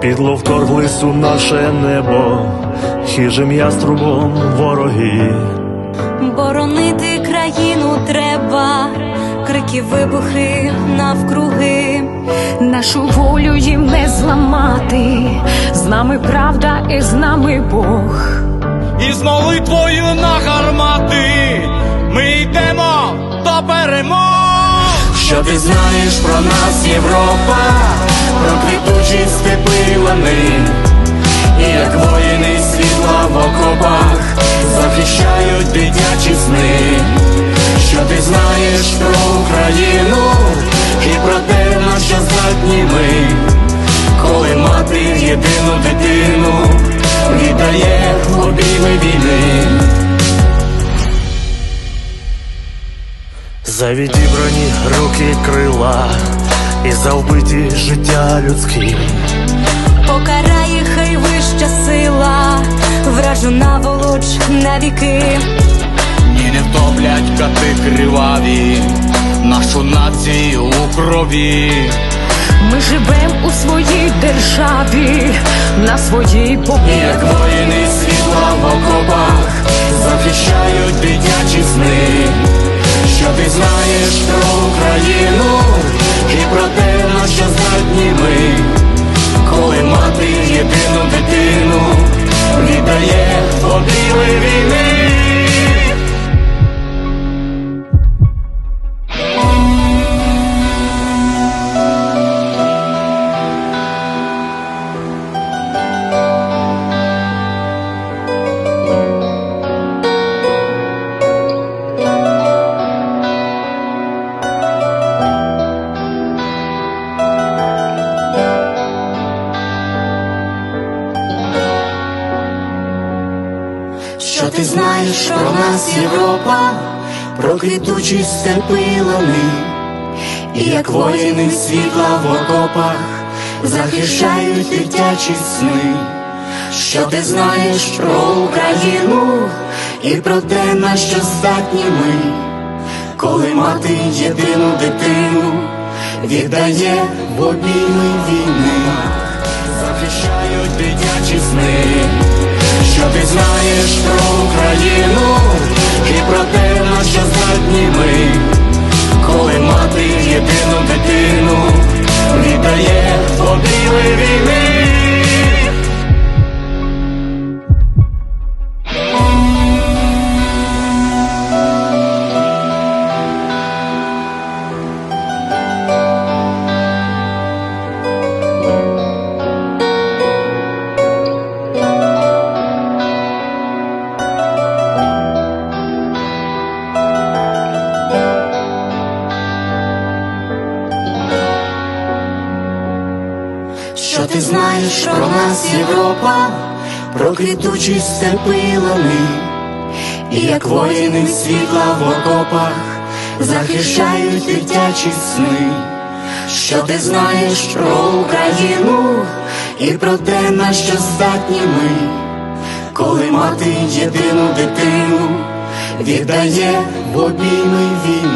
Підло вторглись у наше небо, хижим яструбом вороги. Боронити країну треба, крики, вибухи навкруги. Нашу волю їм не зламати, з нами правда і з нами Бог. І з молитвою на гармати ми йдемо до перемог. Що ти знаєш про нас, Європа, про квітучі степи лани, і як воїни світла в окопах захищають дитячі сни. Що ти знаєш про Україну і про те, на що здатні ми, коли мати єдину дитину За відібрані руки крила і за вбиті життя людські. Покарає хай вища сила, вражу наволоч навіки. Ні, не втоплять кати криваві, нашу націю у крові. Ми живем у своїй державі, на своїй І повні. як воїни світла в окопах захищають дитячі сни. Що ти знаєш про Україну Що ти знаєш про нас, Європа, про квітучі степи лани, і як воїни світла в окопах захищають дитячі сни. Що ти знаєш про Україну і про те, на що здатні ми, коли мати єдину дитину віддає в обійми війни, захищають дитячі сни. Що ти знаєш про Україну і про те, на що здатні ми, коли мати єдину дитину віддає в обійми війни. Знаєш про нас, Європа, про квітучі степи лани, і як воїни світла в окопах захищають дитячі сни. Що ти знаєш про Україну і про те, на що здатні ми, коли мати єдину дитину віддає в обійми війни.